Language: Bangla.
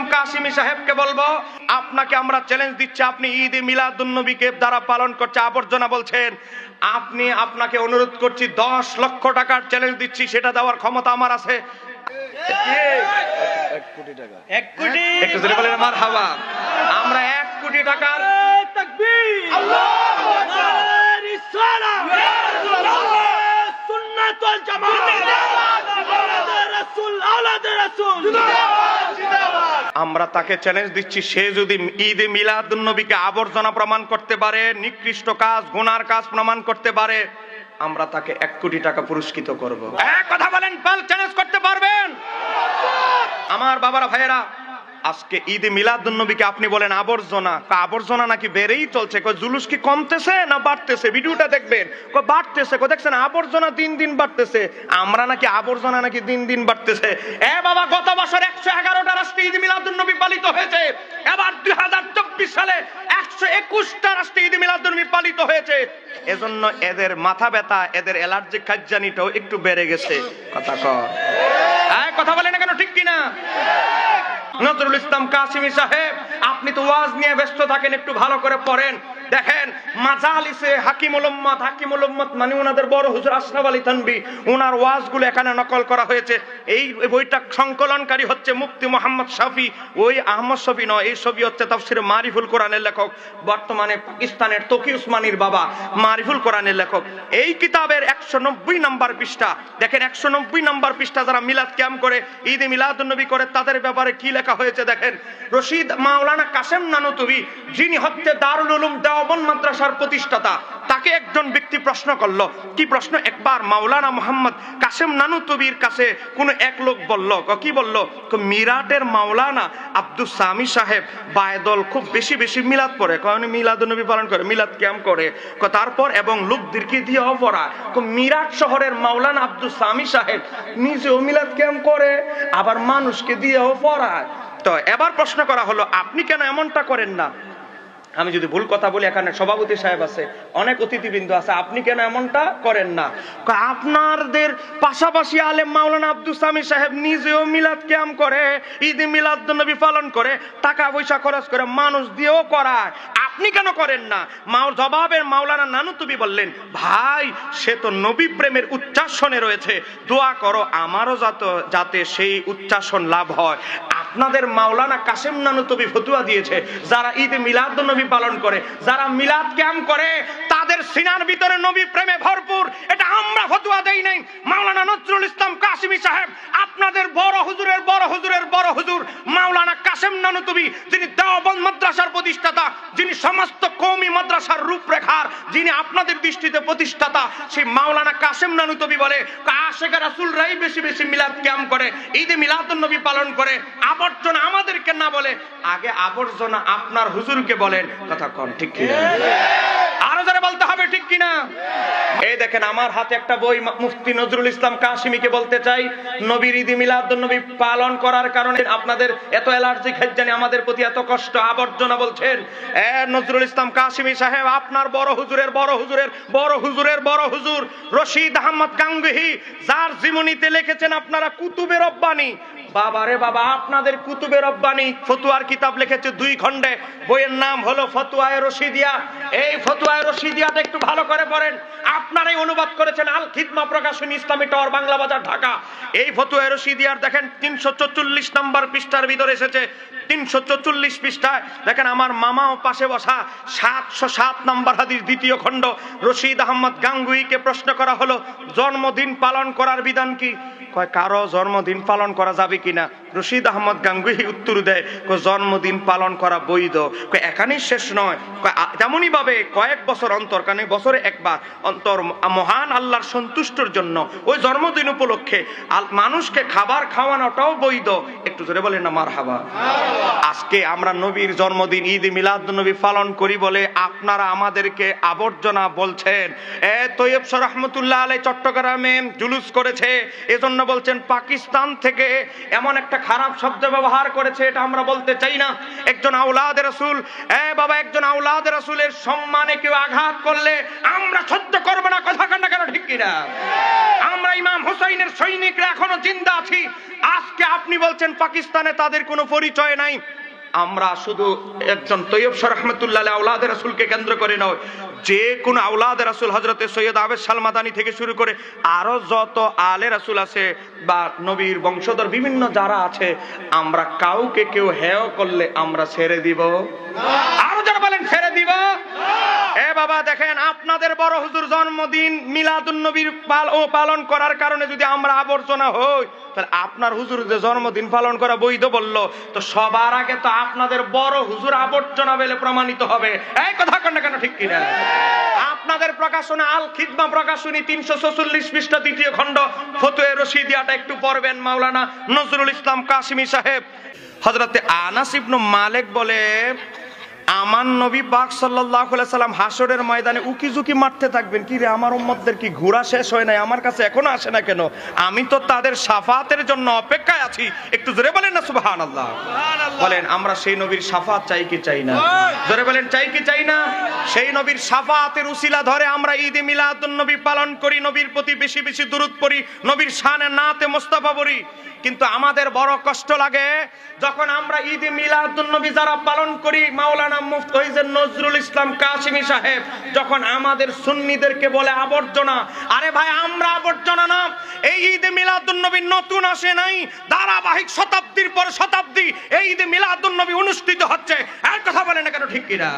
ইসলাম কাসিমি সাহেবকে বলব আপনাকে আমরা চ্যালেঞ্জ দিচ্ছি আপনি ঈদ মিলাদুন্নবীকে দ্বারা পালন করছে আবর্জনা বলছেন। আপনি আপনাকে অনুরোধ করছি দশ লক্ষ টাকার চ্যালেঞ্জ দিচ্ছি সেটা দেওয়ার ক্ষমতা আমার আছে। আমার এক কোটি টাকার রাসূল আওলাদ রাসূল আমরা তাকে চ্যালেঞ্জ দিচ্ছি সে যদি ঈদে মিলাদুন্নবীকে আবর্জনা প্রমাণ করতে পারে নিকৃষ্ট কাজ গুনার কাজ প্রমাণ করতে পারে আমরা তাকে এক কোটি টাকা পুরস্কৃত করব। এক কথা বলেন পাল চ্যালেঞ্জ করতে পারবেন? আমার বাবারা ভাইয়েরা আজকে ঈদ মিলাদুন নবীকে আপনি বলেন আবর্জনা। কা আবর্জনা নাকি বেড়েই চলছে? কই জুলুস কি কমতেছে না বাড়তেছে? ভিডিওটা দেখবেন। বাড়তেছে। কই দেখছেন, আবর্জনা দিন দিন বাড়তেছে। আমরা নাকি আবর্জনা নাকি দিন দিন বাড়তেছে। এ বাবা, গত বছর একশো এগারোটা রাষ্ট্রে ঈদ মিলাদুন নবী পালিত হয়েছে। এবার দুই হাজার চব্বিশ সালে একশো একুশটা রাষ্ট্রে ঈদ মিলাদুন নবী পালিত হয়েছে। এজন্য এদের মাথা ব্যথা, এদের অ্যালার্জিক খাজ্জানিটাও একটু বেড়ে গেছে। কথা কর হ্যাঁ কথা বলে না কেন, ঠিক কিনা? নজরুল ইসলাম কাসিমি সাহেব আপনি তো ওয়াজ নিয়ে ব্যস্ত থাকেন একটু ভালো করে পড়েন। দেখেন, মাজালিসে হাকিমুল উম্মত হাকিমুল উম্মত মানে ওনাদের বড় হুজুর আশরাফ আলী তানবি ওনার ওয়াজগুলো এখানে নকল করা হয়েছে। এই বইটা সংকলনকারী হচ্ছে মুফতি মোহাম্মদ শাফি। ওই আহমদ শফি নয়, এই ছবি হচ্ছে তাফসির মারিফুল কোরআনের লেখক। বর্তমানে পাকিস্তানের তকি উসমানির বাবা মারিফুল কোরআনের লেখক। এই কিতাবের একশো নব্বই নাম্বার পৃষ্ঠা। দেখেন একশো নব্বই নাম্বার পৃষ্ঠা যারা মিলাদ ক্যাম্প করে, ঈদে মিলাদুন্নবী করে, তাদের ব্যাপারে কি লেখা হয়েছে দেখেন? রশিদ মাওলানা কাসেম নানুতুবি, যিনি হচ্ছে দারুল উলুম দেওবন মাদ্রাসার প্রতিষ্ঠাতা। তাকে একজন ব্যক্তি প্রশ্ন করল, কি প্রশ্ন? একবার মাওলানা মোহাম্মদ কাসেম নানু তবির কাছে কোন এক লোক বলল, ক বলল? মিরাটের মাওলানা আব্দুল সামি সাহেব বায়দল খুব বেশি বেশি মিলাদ পড়ে। কারণ মিলাদ নবী পালন করে, মিলাদ ক্যাম্প করে। তারপর এবং লোকদেরকে দিয়ে অপরায় ক, মিরাট শহরের মাওলানা আব্দুল সামি সাহেব নিজেও মিলাদ ক্যাম্প করে, আবার মানুষকে দিয়েও পড়ায়। তো এবার প্রশ্ন করা হলো, আপনি কেন এমনটা করেন না? আমি যদি ভুল কথা বলি, এখানে সভাপতি সাহেব আছে, অনেক অতিথিবৃন্দ আছে, আপনি কেন এমনটা করেন না? আপনাদের পাশাপাশি আলেম মাওলানা আব্দুল সামি সাহেব নিজেও মিলাদ ক্যাম্প করে, ঈদ মিলাদ নবী পালন করে, টাকা পয়সা খরচ করে মানুষ দিয়েও করায়। আপনি কেন করেন না? মাও জবাবের মাওলানা নানু নানুতুবি বললেন, ভাই, সে তো নবী প্রেমের উচ্চাসনে রয়েছে, দোয়া করো, আমারও যাতে সেই উচ্চাসন লাভ হয়। আপনাদের মাওলানা কাসেম নানুতবি ফতুয়া দিয়েছে, যারা ঈদ মিলাদ নবী পালন করে, যারা মিলাদ ক্যাম্প করে তাদের সিনার ভিতরে নবী প্রেমে ভরপুর। এটা আমরা ফতুয়া দেই নাই। মাওলানা নজরুল ইসলাম কাসিমি সাহেব, আপনাদের বড় হুজুরের বড় হুজুরের বড় হুজুর মাওলানা কাসেম নানুতবি, যিনি দেওবন্দ মাদ্রাসার প্রতিষ্ঠাতা, যিনি সমস্ত কৌমি মাদ্রাসার রূপরেখার, যিনি আপনাদের দৃষ্টিতে প্রতিষ্ঠাতা, সেই মাওলানা কাসেম নানুতবি বলে, আশেখ রাসুল রাই বেশি বেশি মিলাদ ক্যাম্প করে, ঈদে মিলাদুন নবী পালন করে, আবর্জনা আমাদেরকে না বলে, আগে আবর্জনা আপনার হুজুরকে বলেন, কথা কন, ঠিক আরও যারা বলতে হবে ঠিক কিনা? এই দেখেন, আমার হাতে একটা বই মুফতি নজরুল ইসলাম কাশিমিকে বলতে চাই। নবীর ঈদ মিলাদ নবী পালন করার কারণে আপনাদের এত অ্যালার্জি জানি আমাদের প্রতি এত কষ্ট, আবর্জনা বলছেন। এ, নজরুল ইসলাম কাশিমি সাহেব, আপনার বড় হুজুরের বড় হুজুরের বড় হুজুরের, বড় হুজুর রশিদ আহমদ গাঙ্গুহি, যার জীবনীতে লিখেছেন আপনারা কুতুবের রব্বানি। বাবারে বাবা, আপনাদের কুতুবের রব্বানি ফতুয়ার কিতাব লিখেছে দুই খন্ডে বইয়ের নাম হলো ফতুয়ায় রশিদিয়া। এই ফতুয়ায় রশিদিয়াটা একটু ভালো করে পড়েন। আপনারাই অনুবাদ করেছেন আল খিদমা প্রকাশনী ইসলামী টাওয়ার, বাংলা বাজার, ঢাকা। এই ফতুয়ায় রশিদিয়ার দেখেন, তিনশো চল্লিশ নাম্বার পৃষ্ঠার ভিতরে এসেছে তিনশো দেখেন আমার বসা, সাতশো সাত নম্বর দ্বিতীয় খণ্ড, রশিদ গাঙ্গুইকে প্রশ্ন করা হলো, জন্মদিন পালন করার বিধান কি? কয়, কারও জন্মদিন পালন করা যাবে কিনা? রশিদ আহমদ গাঙ্গুহি উত্তর দেয় জন্মদিন পালন করা বৈধ। এখানেই শেষ নয়। কয়, আ- তেমনই ভাবে কয়েক বছর অন্তর, কারণ বছরে একবার অন্তর মহান আল্লাহর সন্তুষ্টর জন্য ওই জন্মদিন উপলক্ষে মানুষকে খাবার খাওয়ানোটাও বৈধ। একটু জোরে বলেন না মার হাবা আজকে আমরা নবীর জন্মদিন, ঈদ মিলাদ নবী পালন করি বলে আপনারা আমাদেরকে আবর্জনা বলছেন। এ, তৈয়ব রহমতুল্লাহ আলাই চট্টগ্রামে জুলুস করেছে। এজন্য বলছেন, পাকিস্তান থেকে এমন একটা খারাপ শব্দ ব্যবহার করেছে, এটা আমরা বলতে চাই না। একজন আউলাদ রসুল, এ বাবা, একজন আউলাদ রসুলের সম্মানে কেউ আঘাত করলে আমরা সহ্য করব না, কথা কান্না কেন, ঠিক কিনা? আমরা ইমাম হুসাইনের সৈনিকরা এখনও জিন্দা আছি। আজকে আপনি বলছেন, পাকিস্তানে তাদের কোনো পরিচয় নাই। আমরা শুধু একজন তৈয়ব রহমতুল্লাহ আউলাদ রাসুলকে কেন্দ্র করে নয়, যে কোন আউলাদ রাসুল হজরতে সৈয়দ আবেদ সালমাদানি থেকে শুরু করে আরও যত আলে রাসুল আছে বা নবীর বংশধর বিভিন্ন যারা আছে, আমরা কাউকে কেউ হেয় করলে আমরা ছেড়ে দিব। আরও যারা বলেন ছেড়ে দিব। এ বাবা, দেখেন, আপনাদের বড় হুজুর জন্মদিন মিলাদুন নবীর পাল ও পালন করার কারণে যদি আমরা আবর্জনা হই, তাহলে আপনার হুজুর যে জন্মদিন পালন করা বৈধ বলল, তো সবার আগে তো আপনাদের বড় হুজুর আবর্জনা বলে প্রমাণিত হবে। এই কথা কেন কেন, ঠিক কিনা? আপনাদের প্রকাশনা আল খিদমা প্রকাশনী তিনশো চল্লিশ পৃষ্ঠা তৃতীয় খণ্ড, ফতুয়ে রশিদিয়াটা একটু পড়বেন, মাওলানা নজরুল ইসলাম কাশিমি সাহেব। হজরতে আনাস ইবনু মালিক বলে আমার নবী পাক সাল্লাম হাসরের ময়দানে উকি ঝুঁকি মারতে থাকবেন। কি রে আমার উম্মতদের কি ঘোরা শেষ হয় নাই? আমার কাছে এখনও আসে না কেন? আমি তো তাদের সাফাতের জন্য অপেক্ষায় আছি। একটু জোরে বলেন না সুবহানাল্লাহ। বলেন আমরা সেই নবীর সাফাত চাই কি চাই না? জোরে বলেন চাই কি চাই না? সেই নবীর সাফাতের উসিলা ধরে আমরা ঈদে মিলাদুন নবী পালন করি নবীর প্রতি বেশি বেশি দূরত পড়ি নবীর শানে নাতে মোস্তফা পড়ি। কিন্তু আমাদের বড় কষ্ট লাগে যখন আমরা ঈদে মিলাদুন নবী যারা পালন করি মাওলানা মুফতি হইজেন নজরুল ইসলাম কাশিমি সাহেব, যখন আমাদের সুন্নিদেরকে বলে আবর্জনা, আরে ভাই, আমরা আবর্জনা না, এই ঈদে মিলাদুন্নবী নতুন আসে নাই, ধারাবাহিক শতাব্দীর পর শতাব্দী, এই ঈদে মিলাদুন্নবী অনুষ্ঠিত হচ্ছে। এক কথা বলে না কেন, ঠিক কিনা?